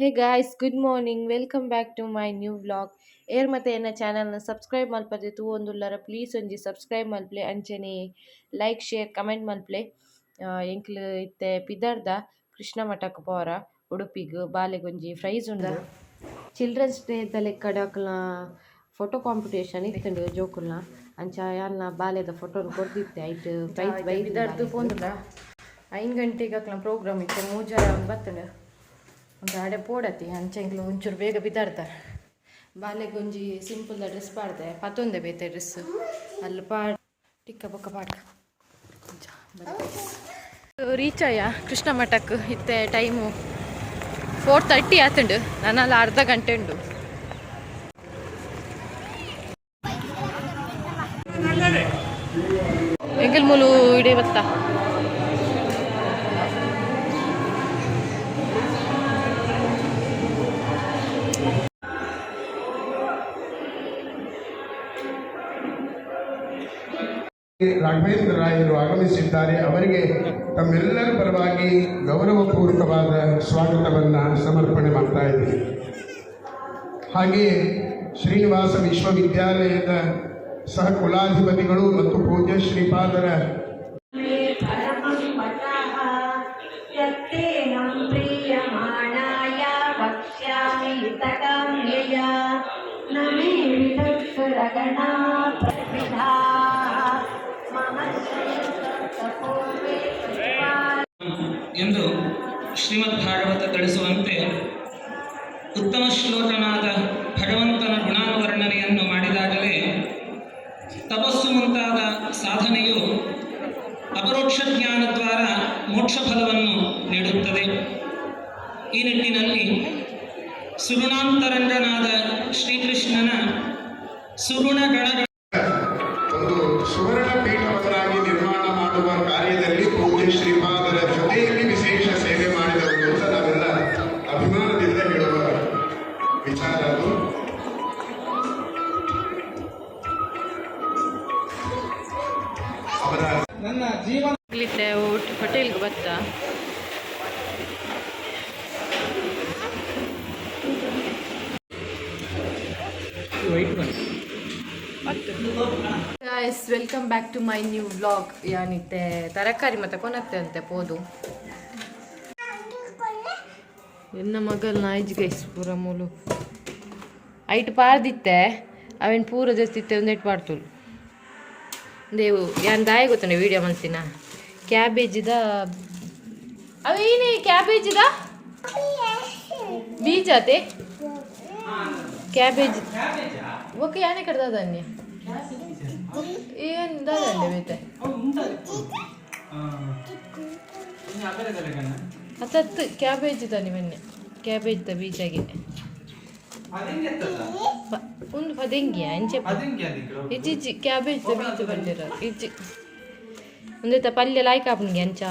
Hey guys good morning. Welcome back to my new vlog. Air ಮತ್ತೆ ಎನ್ನ ಚಾನಲ್ನ subscribe ಮಲ್ಪದೆ ತೂ ಒಂದುಲ್ಲರ ಪ್ಲೀಸ್ ಒಂಜಿ ಸಬ್ಸ್ಕ್ರೈಬ್ ಮಲ್ಪ್ಲೆ ಅಂಚನೆ ಲೈಕ್ ಶೇರ್ ಕಮೆಂಟ್ ಮಲ್ಪ್ಲೆ. ಎಂಕ್ಲು ಇತ್ತೆ ಪಿದರ್ದ ಕೃಷ್ಣ ಮಠಕ್ಕೆ ಪೋರ ಉಡುಪಿಗ್ ಬಾಲೆಗೊಂಜಿ ಫ್ರೈಸ್ ಉಂಡ. ಚಿಲ್ಡ್ರನ್ಸ್ ಡೇ ದ ಲೆಕ್ಕಡಕ್ಲ ಫೋಟೋ ಕಾಂಪಿಟೇಷನ್ ಇತ್ತುಂಡು ಜೋಕುಲ್ನ. ಅಂಚ ಯಾನ್ಲ ಬಾಲೆದ ಫೋಟೋ ಕೊಡ್ತಿತ್ತೆ ಐಟ್ ಪ್ರೈಸ್ ಬೈ ಐದು ಗಂಟೆಗೆ ಅಕ್ಲ ಪ್ರೋಗ್ರಾಮ್ ಇತ್ತು ಮೂಜಾರ ಬತ್ತುಂಡು ಆಡೆ ಪೋಡತಿ ಅಂಚೆಂಗ್ಲು ಒಂಚೂರು ಬೇಗ ಬಿದ್ದಾಡ್ತಾರೆ ಬಾಲೆ ಗೊಂಜಿ ಸಿಂಪಲ್ ಡ್ರೆಸ್ ಪಾಡ್ದೆ ಪತ್ತೊಂದೆ ಬೇತೆ ಡ್ರೆಸ್ ಅಲ್ಲಿ ಪಾಡ್, ಟಿಕ್ಕ ಬೊಕ್ಕ ಪಾಡ್. ರೀಚ್ ಆಯ ಕೃಷ್ಣ ಮಠಕ್ಕೆ ಇತ್ತೆ ಟೈಮು ಫೋರ್ ತರ್ಟಿ ಆತುಂಡು, ನನ್ನಲ್ಲಿ ಅರ್ಧ ಗಂಟೆ ಉಂಡು. ಎಂಗಲ್ ಮುಲು ಇಡೇ ಬತ್ತಾ ರಾಘವೇಂದ್ರ ರಾಯರು ಆಗಮಿಸಿದ್ದಾರೆ. ಅವರಿಗೆ ತಮ್ಮೆಲ್ಲರ ಪರವಾಗಿ ಗೌರವಪೂರ್ವಕವಾದ ಸ್ವಾಗತವನ್ನು ಸಮರ್ಪಣೆ ಮಾಡ್ತಾ ಇದ್ದೀನಿ. ಹಾಗೆಯೇ ಶ್ರೀನಿವಾಸ ವಿಶ್ವವಿದ್ಯಾಲಯದ ಸಹ ಕುಲಾಧಿಪತಿಗಳು ಮತ್ತು ಪೂಜ್ಯ ಶ್ರೀಪಾದರ ನಮೇ ಶ್ರೀಮದ್ ಭಾಗವತ ತಿಳಿಸುವಂತೆ ಒಂದು ಸುವರ್ಣ ಪೀಠವನ್ನಾಗಿ ನಿರ್ಮಾಣ ಮಾಡುವ ಕಾರ್ಯದಲ್ಲಿ ಪೂಜ್ಯ ಶ್ರೀಪಾದರ ಜೊತೆಯಲ್ಲಿ ವಿಶೇಷ ಸೇವೆ ಮಾಡಿದವರು ಅಂತ ನಾವೆಲ್ಲ ಅಭಿಮಾನದಿಂದ ಹೇಳುವ ವಿಚಾರ. Welcome back to my new vlog ಯಾನಿತ್ತೆ, ತರಕಾರಿ ಮತ್ತೆ ಕೊನತ್ತೆ ಅಂತೆ, ಪೋದು. ಎನ್ನ ಮಗಲ್ ನಾಯ್ಜ್ ಗೈಸ್ ಪೂರ ಮೂಲು. ಐಟ್ ಪಾರ್ದಿತ್ತೆ, ಅವೇನು ಪೂರ ಜಸ್ತಿತ್ತೆ ಒಂದೇಟ್ ಪಾಡ್ತುಳು ದೇವು, ಯಾನ್ ದಾಯ ಗೊತ್ತಾನೆ ವಿಡಿಯೋ ಮನ್ಸಿನ? ಕ್ಯಾಬೇಜಿದ ಅವೇನೇ ಕ್ಯಾಬೇಜಿದ? ಬೀಜ ಅದೇ ಕ್ಯಾಬೇಜ್ ಓಕೆ, ಯಾನೇ ಕಡ್ದನ್ಯ ಏನ್ ದಾದಂಡೆ ಬೇತೆ ಹತ್ತತ್ತು ಕ್ಯಾಬೇಜ್ ತಾನೆ ಮೊನ್ನೆ ಕ್ಯಾಬೇಜ್ ದ ಬೀಜಗೆ ಪ- ಒಂದು ಪದಂಗಿಯ ಅಂಚೆ ಇಜ್ಜಿ ಕ್ಯಾಬೇಜ್ ದ ಬೀಜ ಬಂದಿರ ಇಜ್ಜಿ ಒಂದೈತ ಪಲ್ಯ ಲಾಯ್ಕ್ ಆಪನ್ಗೆ ಅಂಚ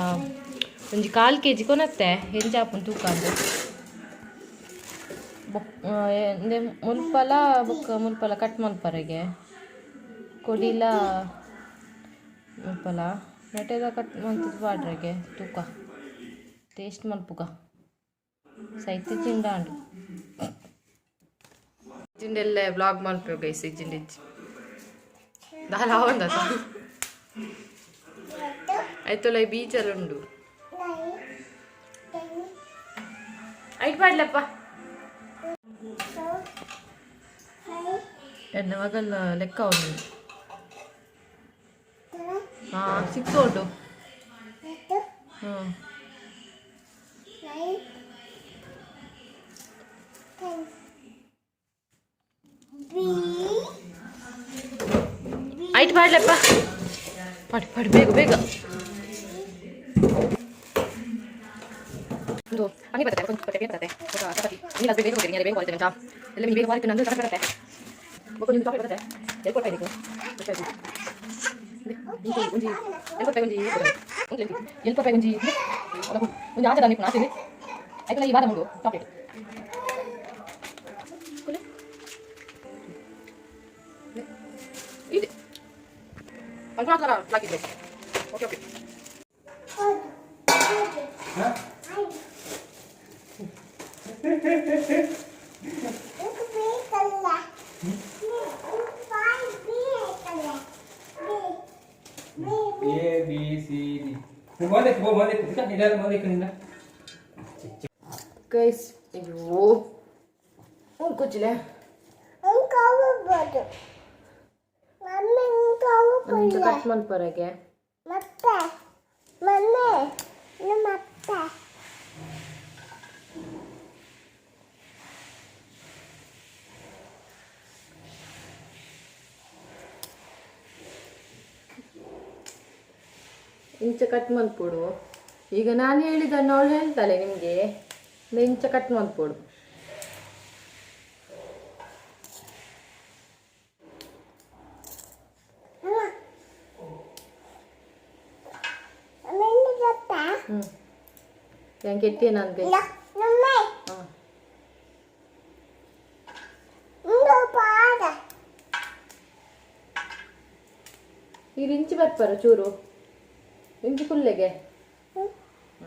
ಒಂಜಿ ಕಾಲ್ ಕೆ ಜಿ ಕೊನತ್ತೆ ಎಂಚ ಆಪನ್ ತೂಕ ಅದು ಬೊಕ್ ಎಂದೆ ಮುಲ್ಪಲ ಬೊಕ್ಕ ಮುಲ್ಪಲ ಕಟ್ ಮಲ್ಪರೆಗೆ ಕೊಡಿಲ ಮುಲ್ಪಲ ನೆಟೆದ ಕಟ್ ಮಲ್ತದ ಪಾಡ್ರೆಗೆ ತೂಕ. ಟೇಸ್ಟ್ ಮಲ್ಪುಗ ಸೈತಿ ಚಿಂಡಾಂಡು ಇಜ್ಜಿಂಡೆಲ್ಲ ಬ್ಲಾಗ್ ಮಲ್ಪೆವು ಗೈಸ್ ಇಜ್ಜಿ ದಾಲ ಅವಂದ ಆಯ್ತಲ್ಲ ಈ ಬೀಚಲ್ಲಿ ಉಂಡು ಐಟ್ ಮಾಡ್ಲಪ್ಪ. ಎನ್ನ ಮಗನ ಲೆಕ್ಕ ಉಂಡು ಹಾ ಸಿಕ್ಸ್ ಉಂಟು ಹ್ಞೂ ಐಟ್ ಮಾಡ್ಲಪ್ಪ ಪಡಿ ಪಡಿ ಬೇಗ ಬೇಗ ಒಂದು ಹಂಗೆ ಬರ್ತದೆ ಒಂದು ಬಟ್ಟೆ ಬೇಗ ಬರ್ತದೆ ఒక ಚಪಾತಿ ನೀನು ಅದು ಬೇಗ ಹೋಗ್ತೀನಿ ನೀನು ಬೇಗ ಹೋಗ್ತೀನಿ ಅಂತ ಎಲ್ಲ ನೀನು ಬೇಗ ಹೋಗ್ತೀನಿ ನಂದು ಕರೆಕ್ಟ್ ಬರುತ್ತೆ ಬೊಕ್ಕ ನಿಂದು ಚಾಕ್ಲೇಟ್ ಬರುತ್ತೆ ಎಲ್ಲಿ ಕೊಡ್ತಾ ಇದೀನಿ ಒಂಜಿ ಎಲ್ಲಿ ಕೊಡ್ತಾ ಒಂಜಿ ಒಂದು ಎಲ್ಲಿ ಕೊಡ್ತಾ ಒಂಜಿ ಒಂದು ಆಚೆ ನಾನು ಆಚೆ ಆಯ್ತು ಈ ವಾರ ಮುಗು ಚಾಕ್ಲೇಟ್ ಇದೆ ಅದು ಮಾತ್ರ ಹಾಕಿದ್ದೆ okay okay A B C D ಮೊದಲಕ್ಕೆ ಹೋಗಿ ಮೊದಲಕ್ಕೆ ಇದೆಲ್ಲ ಮೊದಲಕ್ಕೆ ನಿಂದ ಗೈಸ್ ಅಯ್ಯೋ ಹ್ಞೂ ಕೂಚಿಲೆ ಒಂದು ಕಟ್ ಮಲ್ಪರಗೆ ಮತ್ತೆ ಮಮ್ಮಿ ಮತ್ತೆ ಇಂಚ ಕಟ್ ಮಲ್ಪೊಡು ಈಗ ನಾನು ಹೇಳಿದ್ದನ್ನು ಅವಳು ಹೇಳ್ತಾಳೆ ನಿಮಗೆ. ಮೆಂಚ ಕಟ್ ಮಾಡ್ಕೊಡು ಹ್ಞೂ ಹೆಂಗೆ ಕೆಟ್ಟೇನಂತೆ ಈ ರಿಂಚಿ ಬರ್ಪಾರ ಚೂರು. ಇಂಚು ಕುಲ್ಲೆಗೆ.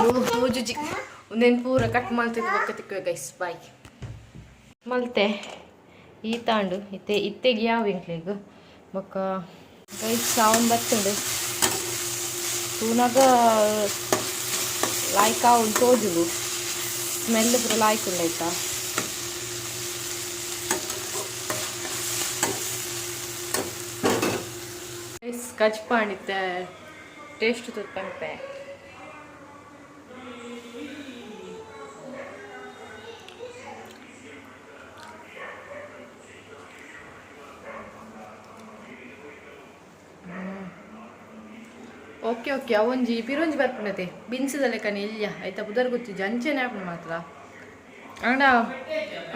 ಪೂಜುಜಿ ಒಂದೇನು ಪೂರ ಕಟ್ ತಿಕ್ಕ ಗೈಸ್ ಬಾಯ್ ಮಲ್ತೆ, ಈ ತಾಂಡು, ಇತ್ತೆ, ಇತ್ತೆಗೆ ಯಾವ ಎಂಕ್ಲಿಗ ಬೊಕ್ಕ ಗೈಸ್ ಸಾವನ್ ಬತ್ತುಂಡು ತೂನಾಗ ಲಾಯ್ಕ ಅವ್ನು ತೋಜುಲು ಸ್ಮೆಲ್ ಪೂರ ಲಾಯ್ಕುಂಡು ಆಯ್ತಾ ಗೈಸ್ ಕಚ್ ಪಾಣಿತ್ತೆ ಟೇಸ್ಟ್ ತುತ್ತಂಪೆ ಓಕೆ ಓಕೆ. ಅವೊಂಜಿ ಪಿರೊಂಜಿ ಬರ್ಪುಂಡತೆ. ಬಿನ್ಸಿದ ಕನಿ ಇಲ್ಲ ಆಯ್ತಾ ಬುದರ್ ಗೊತ್ತಿಜ್ಜಿ ಅಂಚೆನೆ ಆಪುಂಡು ಮಾತ್ರ. ಅಂಡ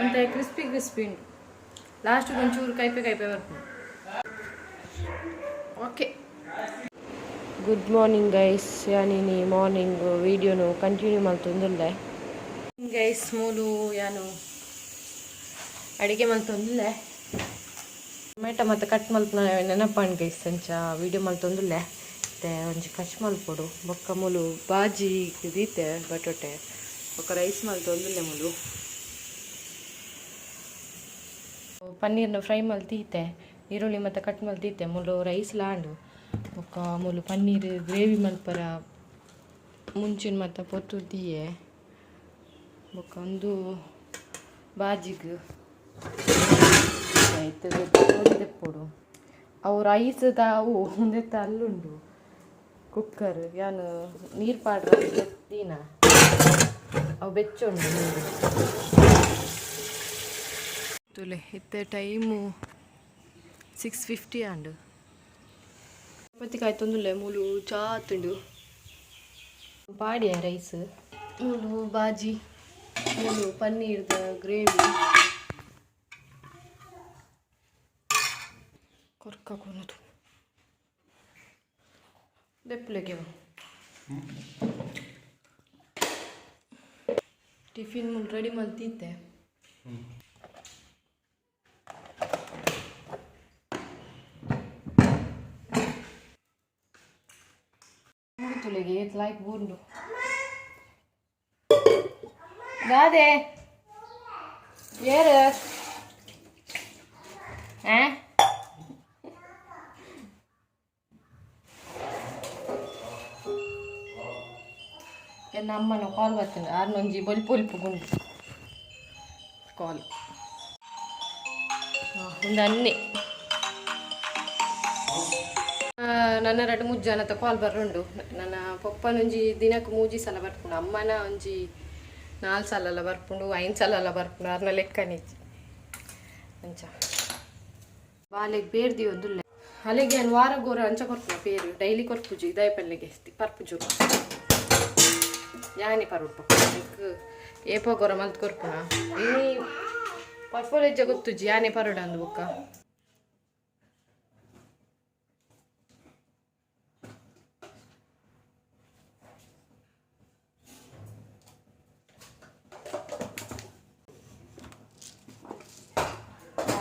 ಒಂತ ಕ್ರಿಸ್ಪಿ ಕ್ರಿಸ್ಪಿ ಉಂಟು. ಲಾಸ್ಟ್ ಒಂಚೂರು ಕೈಪೆ ಕೈಪೆ ಬರ್ಪುಂಡು. ಓಕೆ. ಗುಡ್ ಮಾರ್ನಿಂಗ್ ಗೈಸ್ ಯಾನಿನಿ ಮಾರ್ನಿಂಗ್ ವೀಡಿಯೋನು ಕಂಟಿನ್ಯೂ ಮಾಡ್ತೊಂದುಲ್ಲೆ ಗೈಸ್ ಮೂಲು ಯಾನು ಅಡಿಗೆ ಮಲ್ತೊಂದುಲ್ಲೆ ಟೊಮೆಟೊ ಮತ್ತು ಕಟ್ ಮಲ್ಪನ ನೆನಪಾಣ್ ಗೈಸ್ ಅಂಚ. ವೀಡಿಯೋ ಮಲ್ತೊಂದುಲ್ಲೆ ಮತ್ತೆ ಒಂಜಿ ಕಚ್ ಮಲ್ಪೊಡು ಬೊಕ್ಕ ಮುಲು ಬಾಜಿ ದೀತೆ ಬಟೋಟೆ. ಬೊಕ್ಕ ರೈಸ್ ಮಲ್ತೊಂದುಲ್ಲೆ ಮುಲು ಪನ್ನೀರ್ನ ಫ್ರೈ ಮಲ್ತೀತೆ ಈರುಳ್ಳಿ ಮತ್ತು ಕಟ್ ಮಲ್ತೀತೆ ಮುಲು ರೈಸ್ ಲಾಂಡು. ಬೊಕ್ಕ ಮುಲು ಪನ್ನೀರ್, ಗ್ರೇವಿ ಮಲ್ಪರ ಮುಂಚಿನ ಮತ್ತು ಪೊತ್ತು ದೀಯೆ ಬೊಕ್ಕ ಒಂದು ಬಾಜಿಗ್. ಆಯ್ತು ಅವು ರೈಸ್ ಅವು ಒಂದೆತ್ತ ಅಲ್ಲುಂಡು ಕುಕ್ಕರ್ ಯಾನು ನೀರು ಪಾಡ್ರ ದೀನ ಅವು ಬೆಚ್ಚುಂಡು ನೀರು. ತುಲೆ ಇತ್ತೆ ಟೈಮು ಸಿಕ್ಸ್ ಫಿಫ್ಟಿ ಆಂಡು ಚಪಾತಿಕಾಯಿ ತೊಂದುಲ್ಲೆ ಮೂಲು ಚಾತುಂಡು ಪಾಡ್ಯ ರೈಸ್? ಮೂಲು ಬಾಜಿ ಮೂಲು ಪನ್ನೀರ್ದ ಗ್ರೇವಿ. ಕೊರ್ಕ ಕೊನದು. ದೆಪ್ಪಲೆಗೆ ಟಿಫಿನ್ ರೆಡಿ ಮಾಡ್ತಿದ್ದೆ ತುಲೆಗೆ ಲೈಕ್ ಬೂಂಡು ಗಾದೆ. ಏರು. ಆ ಅಮ್ಮನ ಕಾಲ್ ಬರ್ತದೆ. ಆರ್ನೊಂಜಿ ಬೊಲ್ಪ ಬೊಲ್ಪ ಗುಂಡು. ಕಾಲ್ ಒಂದು ಅನ್ನೆ. ನನ್ನ ಎರಡು ಮೂರು ಜನತ ಕಾಲ್ ಬರ್ರುಂಡು ನನ್ನ ಪಪ್ಪನೊಂಜಿ ದಿನಕ್ಕೆ ಮೂಜಿ ಸಲ ಬರ್ಪುಂಡು. ಅಮ್ಮನ ಒಂಜಿ ನಾಲ್ಕು ಸಲ ಎಲ್ಲ ಬರ್ಪುಂಡು, ಐದು ಸಲ ಎಲ್ಲ ಬರ್ಪುಂಡು. ಅರ್ನ ಲೆಕ್ಕನಿಜ್ಜಿ ಅಂಚ. ಬಾಲೆಗೆ ಬೇರ್ದಿ ಒಂದು ಅಲೆಗೆ ವಾರ ಗೋರ ಅಂಚ ಕೊರ್ಪುನ ಪೇರು. ಡೈಲಿ ಕೊರ್ಪುಜಿ, ಇದಾಯ ಪಲ್ಲೆಗೆ. ಪರ್ಪುಜು ಯಾನಿ ಪರುಡ್ ಪಕ್ಕ ಏಪ ಗೊರ ಮಲ್ತ್ ಕೊರ್ಪುನ ಇನಿ ಪರ್ಪೊಲೆಜ್ಜ ಗೊತ್ತುಜಿ ಯಾನೆ ಪರುಡ ಅಂದು ಬೊಕ್ಕ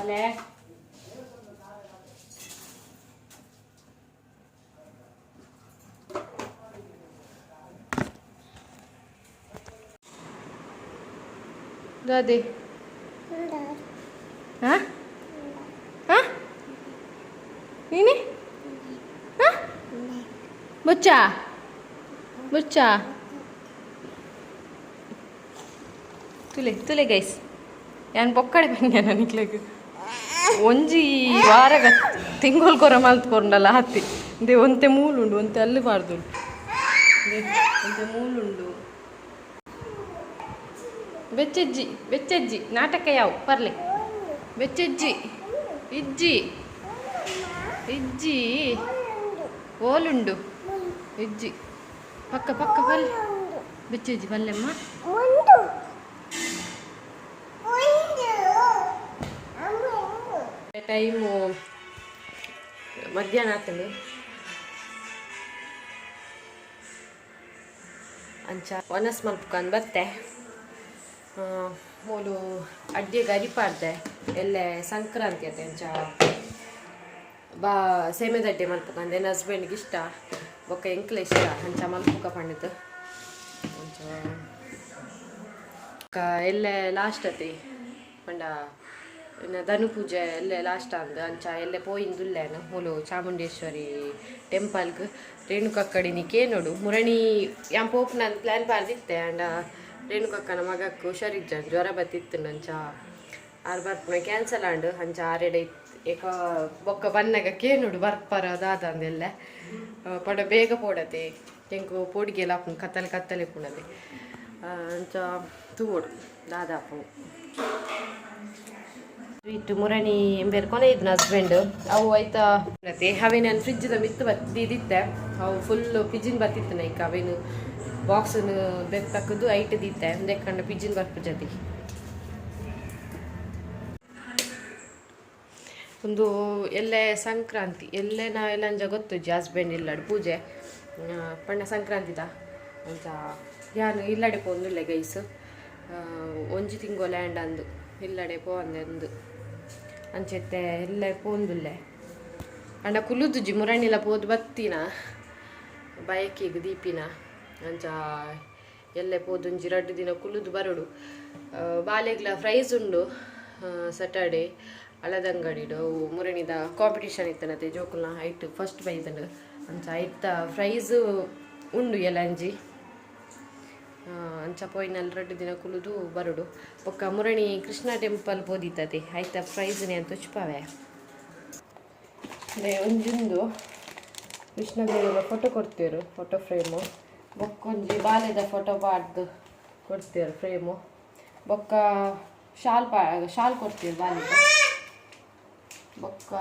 Vale. Dade. ನೀನೆ? ಮುಚ್ಚ? ಮುಚ್ಚ? ತುಲೆ ತುಲೆ ಗೈಸ್ ಯಾನ್ ಬೊಕ್ಕಡೆ ಬಂದೆ ನನಗೆ ಒಂಜಿ ವಾರಗ ತಿಂಗೋಲ್ ಕೊರ ಮಲ್ತ್ಕೊಂಡಲ್ಲ ಹತ್ತಿ. ದೇ ಒಂತೆ ಮೂಲುಂಡು ಒಂತೆ ಅಲ್ಲಿ ಬಾರ್ದುಂಡು ಒಂತೆ ಮೂಲುಂಡು ಬೆಚ್ಚಜ್ಜಿ ಬೆಚ್ಚಜ್ಜಿ ನಾಟಕ ಯಾವ ಪರ್ಲೆ ಬೆಚ್ಚಜ್ಜಿ ಇಜ್ಜಿ ಇಜ್ಜಿ ಓಲುಂಡು ಇಜ್ಜಿ ಪಕ್ಕ ಪಕ್ಕ ಪಲ್ಲೆ ಬೆಚ್ಚಜ್ಜಿ ಪಲ್ಲೆಮ್ಮ ಮುಂದು ಮುಂದು ಅಮ್ಮ ಟೈಮು ಮಧ್ಯಾಹ್ನ ಆತಂಡು ಅಂಚ ಒನಸ್ ಮಲ್ಪಕೊಂಡ್ ಬರ್ತೆ ಆ, ಮೂಲು ಅಡ್ಡಿಗೆ ಅರಿಪಾಡ್ದೆ ಎಲ್ಲೆ ಸಂಕ್ರಾಂತಿ ಅತ್ತೆ ಚ. ಬಾ ಸೇಮೆದಡ್ಡೆ ಮಲ್ಪಕೊಂಡೆ ನನ್ನ ಹಸ್ಬೆಂಡ್ಗೆ ಇಷ್ಟ. ಬೊಕ್ಕ ಎಂಕ್ಲ ಇಷ್ಟ. ಅಂಚ ಮಲ್ಪುಕ ಪಂಡಿತು. ಎಲ್ಲೆ ಲಾಸ್ಟ್ ಅತಿ. ಪಂಡ ಧನು ಪೂಜೆ ಎಲ್ಲೆ ಲಾಸ್ಟ್ ಅಂದ. ಅಂಚ ಎಲ್ಲೆ ಪೋಯಿಂದುಲ್ಲೇನು, ಮೂಲು ಚಾಮುಂಡೇಶ್ವರಿ ಟೆಂಪಲ್ಗೆ ರೇಣುಕಕ್ಕಡಿನಿ ಕೇನೋಡು ಮುರಣಿ ಯಾಂ ಯಾನ್ ನಾನು ಪ್ಲ್ಯಾನ್ ಪಾರ್ದಿತ್ತೆ ಅಂಡ ರೇಣುಕಕ್ಕನ ಮಗಕ್ಕೆ ಹುಷಾರಿದ್ದ ಜ್ವರ ಬತ್ತಿತ್ತು ಅಂಚ ಆರು ಬರ್ಪುನ ಕ್ಯಾನ್ಸಲ್ ಆಂಡು ಅಂಚ ಆರೆಡೆ ಏಕ ಬೊಕ್ಕ ಬನ್ನಗ ಕೇನುಡು ಬರ್ಪರ ದಾದ ಅಂದೆಲ್ಲ. ಪಡ ಬೇಗ ಪೋಡತೆ. ಎಂಕು ಪೋಡಿಗೆ ಹಾಕೊಂಡು ಕತ್ತಲೆ ಕತ್ತಲೆ ಪುಣದೆ ಅಂಚ ತೂಡು ದಾದಾಪು ಸ್ವೀಟ್ ಮುರಣಿ ಎಂಬೇರು ಕೊನೆ ಇದ್ನ ಹಸ್ಬೆಂಡ್ ಅವು ಆಯ್ತಾ ಅವೇ ನಾನು ಬತ್ತಿ ಮಿತ್ತು ಬತ್ತಿದ್ದಿತ್ತೆ ಅವು ಫುಲ್ ಪಿಜಿನ್ ಬತ್ತಿತ್ತು ನೈಕ್ ಅವೇನು. ಬಾಕ್ಸ್ ಬೆತ್ತಕ್ಕದು ಐಟ್ ದಿತ್ತೆ ದೆಕ್ಕಂಡು ಪಿಜಿನ್ ಬರ್ಪ ಜೊತೆ. ಒಂದು ಎಲ್ಲೆ ಸಂಕ್ರಾಂತಿ ಎಲ್ಲೆ ನಾವೆಲ್ಲ ಅಂಜ ಗೊತ್ತು ಹಸ್ಬೆಂಡ್ ಇಲ್ಲಾಡು, ಪೂಜೆ. ಪಣ್ಣ ಸಂಕ್ರಾಂತಿದ? ಅಂಚ ಯಾನು ಇಲ್ಲಡೆ ಇಲ್ಲೇ ಗೈಸ್ ಒಂಜಿ ತಿಂಗೋ ಲ್ಯಾಂಡ್ ಅಂದು, ಇಲ್ಲಡೆ ಪೋ ಅಂದು ಅಂಚೆತ್ತೆ ಎಲ್ಲ ಪೋಂದುಲ್ಲೆ ಅಣ್ಣ ಕುಲುದುಜಿ ಮುರಣಿಲ ಪೋದು ಬತ್ತಿನ? ಬಯಕಿಗೆ ದೀಪಿನ? ಅಂಚ ಎಲ್ಲೆ ಪೋದೊಂಜಿ ರಡ್ಡು ದಿನ ಕುಲುದು ಬರಡು. ಬಾಲೆಗ್ಲ ಪ್ರೈಸ್ ಉಂಡು. ಸಟರ್ಡೆ ಅಳದಂಗಡಿಡು ಅವು ಮುರಣಿದ ಕಾಂಪಿಟೇಷನ್ ಇತ್ತನತೆ ಜೋಕುಲ್ನ ಐಟ್ ಫಸ್ಟ್ ಬೈದನು ಅಂಚ ಐತ ಪ್ರೈಸ್ ಉಂಡು ಎಲ್ಲಂಜಿ ಅಂಚ ಪೋಯಿನಲ್ಲಿ ರಡ್ಡು ದಿನ ಕುಲುದು ಬರಡು. ಬೊಕ್ಕ ಮುರಣಿ ಕೃಷ್ಣ ಟೆಂಪಲ್ ಪೋದಿತ್ತತೆ ಐತ ಪ್ರೈಸ್ನೇ ಅಂತ ಉಚ್ಪಾವೆ. ಅದೇ ಒಂಜುಂದು ಕೃಷ್ಣ ದೇವರ ಫೋಟೋ ಕೊಡ್ತೀರು ಫೋಟೋ ಫ್ರೇಮು ಬೊಕ್ಕೊಂಜಿ ಬಾಲ್ಯದ ಫೋಟೋ ಪಾಡ್ದು. ಕೊಡ್ತೀರು ಫ್ರೇಮು ಬೊಕ್ಕ ಶಾಲ್ ಪಾ ಶಾಲ್ ಕೊಡ್ತೀರು ಬಾಲ್ಯದ ಬೊಕ್ಕ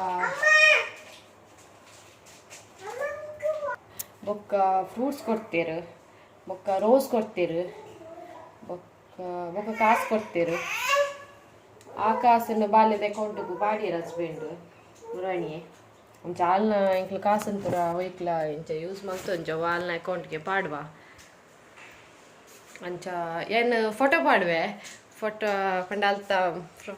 ಬೊಕ್ಕ ಫ್ರೂಟ್ಸ್ ಕೊಡ್ತೀರು. ಬೊಕ್ಕ ರೋಸ್ ಕೊಡ್ತೀರು. ಬೊಕ್ಕ ಬೊಕ್ಕ ಕಾಸು ಕೊಡ್ತೀರು. ಆ ಕಾಸನ್ನು ಬಾಲ್ಯದ ಅಕೌಂಟಿಗೂ ಬಾಡಿಯರ್ ಹಸ್ಬೆಂಡ್ ಮುರಾಣಿ ಒಂಚ ಆಲ್ನ ಎಂಕ್ಲ ಕಾಸನ್ ಪೂರ ಒಯ್ಕ್ಲ ಇಂಚ ಯೂಸ್ ಮಾಡ್ತು ಒಂಚ ಆಲ್ನ ಅಕೌಂಟ್ಗೆ ಪಾಡುವ. ಅಂಚ ಏನು ಫೋಟೋ ಪಾಡುವೆ? ಫೋಟೋ ಪಂಡ ಅಲ್ತ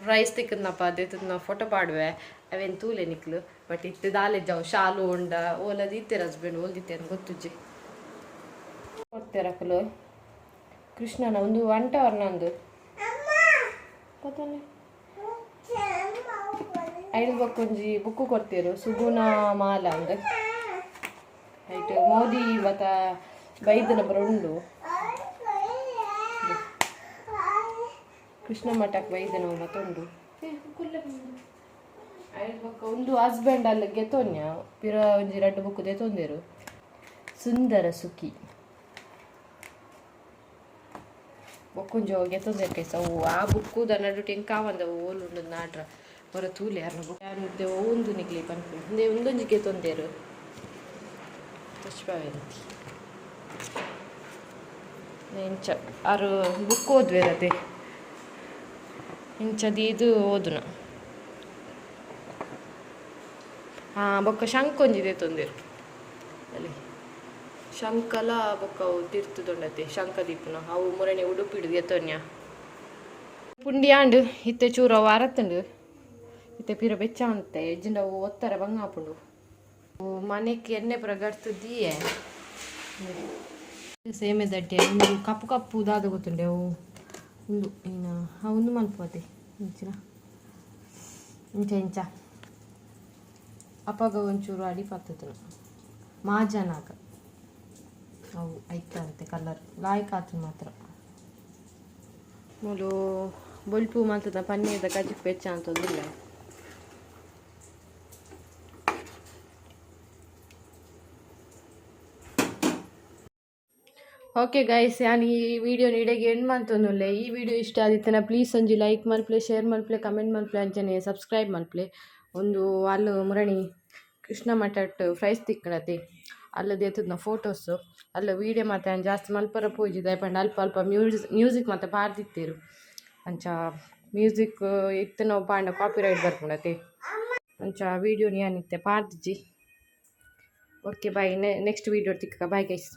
ಪ್ರೈಸ್ ತಿಕ್ಕದ್ನಪ್ಪ ಅದೇತದ ಫೋಟೋ ಪಾಡುವೆ. ಅವೇನು ತೂಲೆ ನಿಕ್ಲು? ಬಟ್ ಇತ್ತು ದಾಲೆ ಜಾವು ಶಾಲು ಉಂಡ ಓಲದ ಇತ್ತೀರ ಹಸ್ಬೆಂಡ್ ಓಲ್ದಿತ್ತೆ ಅಂತ ಗೊತ್ತುಜ್ಜಿ. ಕೊಡ್ತೀರಕ್ಕಲು ಕೃಷ್ಣನ ಒಂದು ಒನ್ ಟವರ್ ನಂದು ಗೊತ್ತಲ್ಲ ಐದು ಬಕ್ಕೊಂಜಿ ಬುಕ್ಕು ಕೊಡ್ತೀರು. ಸುಗುಣ ಮಾಲ ಅಂದ್ರೆ ಐಟ್ ಮೋದಿ ಬೈದನ ನಂಬರ್ ಉಂಡು. ಕೃಷ್ಣ ಮಠಕ್ಕೆ ಬೈದನ ನಾವು ಉಂಡು. ಬೊಕ್ಕ. ಒಂದು ಹಸ್ಬೆಂಡ್ ಅಲ್ಲ ಗೆತ್ತೋನ್ಯ ಪಿರ ಒಂಜಿ ರಡ್ಡು ಬುಕ್ ದೆತೊಂದೆರು ಸುಂದರ ಸುಖಿ. ಬೊಕ್ಕುಂಜೋ ಗೆತೊಂದೆರ್ ಕೈಸ ಆ ಬುಕ್ಕು ದನ್ನಡು ಟೆಂಕಾವಂದ ಓಲುಂಡು ನಾಡ್ರ. ಹೊರ ತೂಲೆ ಯಾರನ್ನ ಯಾರು ಒಂದು ನಿಗ್ಲಿ ಪನ್ಪು ಒಂದೇ ಒಂದೊಂಜಿ ಗೆತೊಂದೆರು ಪುಷ್ಪವೇಂತಿ. ಇಂಚ. ಆರು ಬುಕ್ ಓದ್ವೇರದೆ ಇಂಚದಿ ಇದು ಓದುನ. ಹಾಂ ಬೊಕ್ಕ ಶಂಕ್ ಒಂಜಿದೆ ತೊಂದಿರು ಅಲ್ಲಿ. ಶಂಕಲ ಬೊಕ್ಕ ತಿರ್ತು ತಿರ್ತುದೊಂಡತೆ ಶಂಕ ದೀಪನ. ಅವು ಮುರಣೆ ಉಡುಪಿಡು ಎತ್ತೊನ್ಯ. ಪುಂಡಿಯಾಂಡು ಇತ್ತೆ ಚೂರ ಅವು ಅರತ್ತಂಡು ಇತ್ತೆ ಪಿರ ಬೆಚ್ಚ ಅಂತೆ ಎಜ್ಜಿಂಡ ಅವು ಒತ್ತರ ಬಂಗಾಪುಂಡು. ಅವು ಮನೆಗೆ ಎಣ್ಣೆ ಪುರ ಗಡ್ತಿದ್ದೀಯೇ ಸೇಮೆ ದಡ್ಡೆ ಒಂದು ಕಪ್ಪು ಕಪ್ಪು ದಾದ ಗೊತ್ತುಂಡೆ ಅವು. ಒಂದು ಆ ಒಂದು ಮಲ್ಪೋತೆ ಇಂಚಿನ ಇಂಚ ಇಂಚ. ಅಪ್ಪಗ ಒಂಚೂರು ಅಡಿ ಪತ್ತದು ಮಾಜನಾಗ. ಅವು ಐತಂತೆ ಕಲರ್ ಲಾಯ್ಕ್ ಆತು ಮಾತ್ರ. ಮೂಲು ಬೊಲ್ಪು ಮಾತದ ಪನ್ನೀರ್ದ ಕಜಿಪ್ ಬೆಚ್ಚ ಅಂತಂದಿಲ್ಲ. ಓಕೆ ಗೈಸ್ ನಾನು ಈ ವಿಡಿಯೋ ನೀಡಾಗಿ ಎಂಡ್ ಮಾಡ್ತೊಂದುಲ್ಲೆ ಈ ವಿಡಿಯೋ ಇಷ್ಟ ಆದಿತ್ತನ ಪ್ಲೀಸ್ ಒಂಜಿ ಲೈಕ್ ಮಲ್ಪ್ಲೆ ಶೇರ್ ಮಲ್ಪ್ಲೆ ಕಮೆಂಟ್ ಮಲ್ಪ್ಲೆ ಅಂಚನೆ ಸಬ್ಸ್ಕ್ರೈಬ್ ಮಲ್ಪ್ಲೆ ಒಂದು ಅಲ್ಲು ಮುರಣಿ ಕೃಷ್ಣ ಮಠಟ್ ಫ್ರೈಸ್ ತಿಕ್ಕಡತಿ ಅಲ್ಲದೆ ಎತ್ತದ ಫೋಟೋಸು ಅಲ್ಲ ವೀಡಿಯೋ ಮಾತ್ರ ಜಾಸ್ತಿ ಮಲ್ಪರ ಪೂಜೆ ದಯಪಂಡ ಅಲ್ಪ ಅಲ್ಪ ಮ್ಯೂಸಿಕ್ ಮ್ಯೂಸಿಕ್ ಮಾತ್ರ ಪಾಡ್ದಿತ್ತೇರು ಅಂಚ ಮ್ಯೂಸಿಕ್ ಇತ್ತು ನಾವು ಪಾಂಡ ಕಾಪಿ ರೈಟ್ ಬರ್ಕೊಂಡತಿ. ಅಂಚ ವೀಡಿಯೋ ಯಾನಿತ್ತೆ ಪಾರ್ದಿಜಿ ಓಕೆ ಬಾಯ್ ನೆಕ್ಸ್ಟ್ ವೀಡಿಯೋ ತಿಕ್ಕ ಬಾಯ್ ಗೈಸ್